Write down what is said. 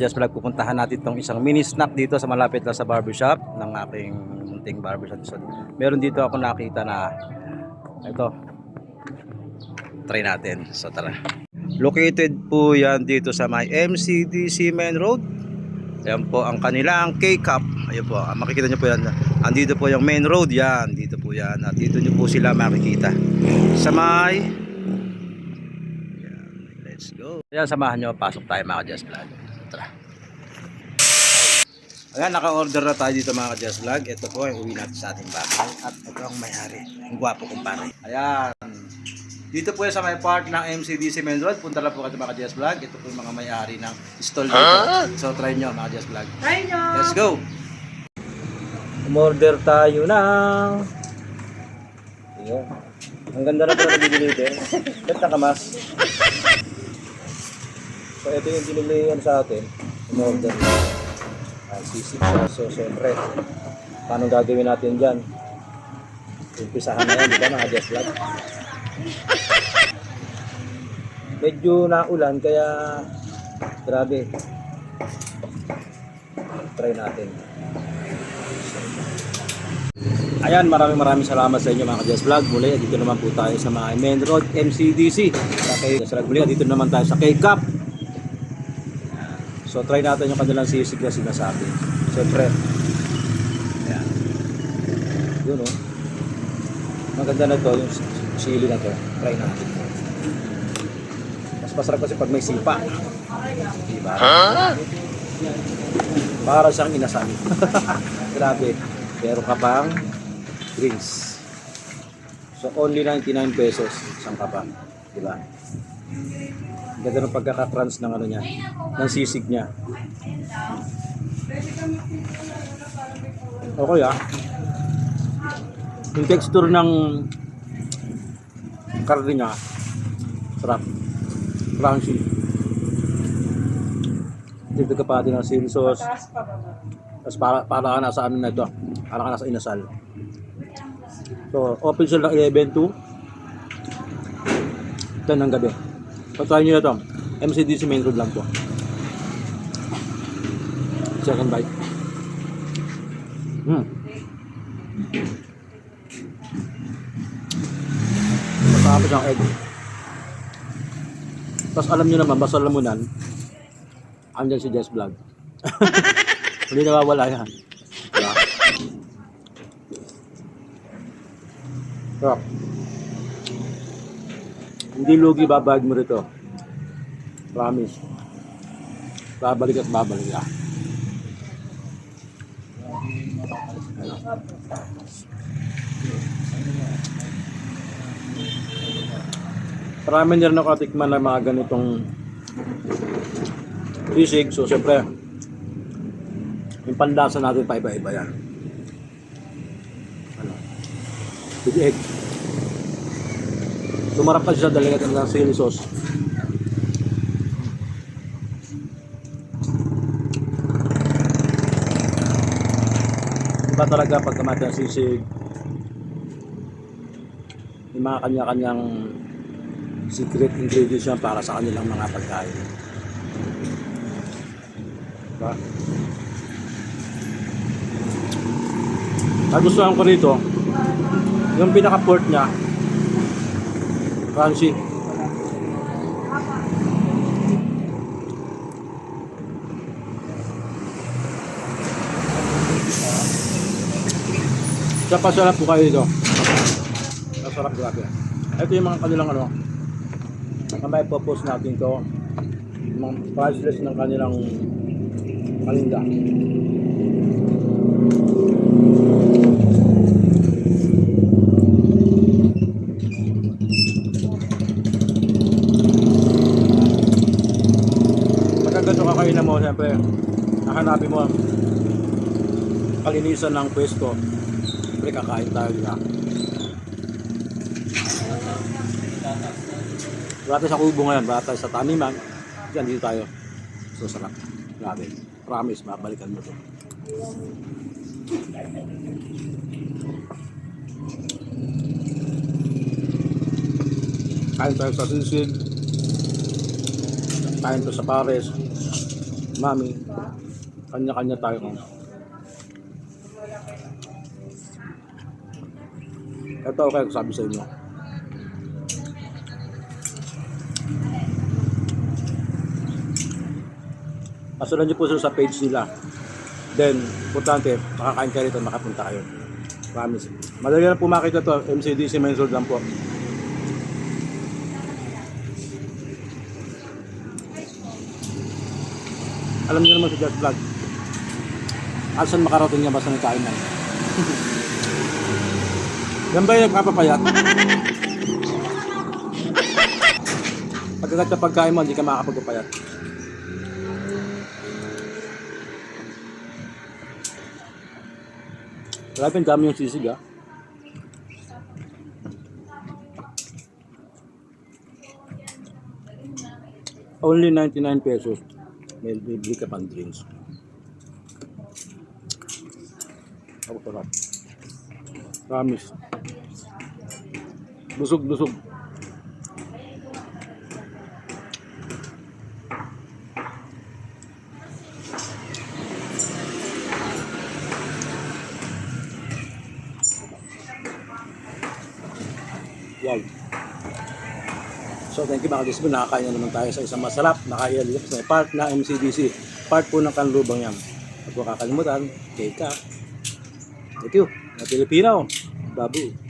Just vlog pupuntahan natin tong isang mini snack dito sa malapit lang sa barbershop ng aking munting barbershop. So, meron dito ako nakita na ito. Try natin. So tara. Located po yan dito sa may MCDC Main Road. Yan po ang kanilang K-Cup. Ayun po, ah, makikita nyo po yan. Andito po yung main road yan. Dito po yan. At dito nyo po sila makikita. Sa may... Yan. Let's go. Ayan, samahan nyo. Pasok tayo mga Just Vlog. Tara. Ayan, naka-order na tayo dito mga Just Vlog. Ito po ang uwi natin sa ating bahay. At ito ang may-ari. Ang gwapo kong pare. Ayan. Dito po yan sa may part ng MCDC Main Road. Punta lang po kayo mga Just Vlog. Ito po yung mga may-ari ng stall dito. So try nyo mga Just Vlog. Try nyo! Let's go! Umorder tayo ng... Ayan. Ang ganda na pala nabibili din. Ba't nakamas? So ito yung binili yan sa atin. Umorder na. Ay, sisip siya. So syempre, paano gagawin natin dyan? Umpisahan na yan, di ba mga Just Vlog? Medyo naulan kaya grabe. Try natin. Ayan, maraming maraming salamat sa inyo mga ka-Jazz Vlog. Muli, dito naman po tayo sa mga main road, MCDC. Sa kay Vlog muli, dito naman tayo sa K-Cup. So, try natin yung kanilang sisig na sinasabi. Siyempre, ayan. Yun o. Oh. Maganda na to, yung sili na to. Try natin. Mas masarap kasi pag may sipa. Diba? Para siyang inasal. Grabe. Meron ka pang drinks. So only 99 pesos isang kapa. Di ba? Ang Ganda ng pagkakakrans ng ano niya, ng sisig niya. Okay ah. Yung texture ng karne niya, sarap. Crunchy. Dito ka pa din ng chili sauce. Tapos para, para ka nasa ano na ito. Para ka nasa inasal. So, open sila ng 11 to 10 ng gabi. So, try nyo na ito. MCDC main road lang po. Second bite. Hmm. Masarap siyang egg. Tapos alam nyo naman, basta lamunan, andyan si Jess Vlog. Hindi nawawala yan. Diba? So, hindi lugi babag mo rito. Promise. Babalik at babalik ka. Marami na rin nakatikman ng mga ganitong sisig. So, siyempre, yung pandasa natin pa iba-iba yan. Ano? With egg. Sumarap pa siya sa dalagat ng chili sauce. Iba talaga pag kamati ang sisig. Yung mga kanya-kanyang secret ingredients yan para sa kanilang mga pagkain. Diba? Nagustuhan ko rito, yung pinaka-port niya, crunchy. Sa pasarap po kayo dito. Masarap grabe. Ito yung mga kanilang ano, na may post natin to, yung mga price list ng kanilang paninda. Pagka ganito ka kainin mo, siyempre, hahanapin mo ang kalinisan ng pwesto. Siyempre, kakain tayo. Wala tayo sa kubo ngayon, tayo sa taniman. Diyan, dito tayo. So, sarap. Grabe. Promise, mabalikan mo to. Kain tayo sa sisig. Kain to sa pares. Mami, kanya-kanya tayo. Ito okay ko sabi sa inyo. Pasulan niyo po sila sa page nila. Then, importante, makakain kayo rito, makapunta kayo. Promise. Madali lang po makita to, MCDC Mensol lang po. Alam niyo naman si Just Vlog. Asan makarating niya basta may kainan. Yan ba yung nagpapapayat? Pagkagat sa pagkain mo, hindi ka makakapagpapayat. Grabe ang dami yung sisig ah. Only 99 pesos. May bibili ka pang drinks. Ako sarap. Promise. Busog, busog. Wow. So thank you mga discipline. Nakakain na naman tayo sa isang masarap na kailalip na part na MCDC. Part po ng kanlubang yan. Huwag kakalimutan. Cake ka. Thank you. Mga Pilipino. Babu.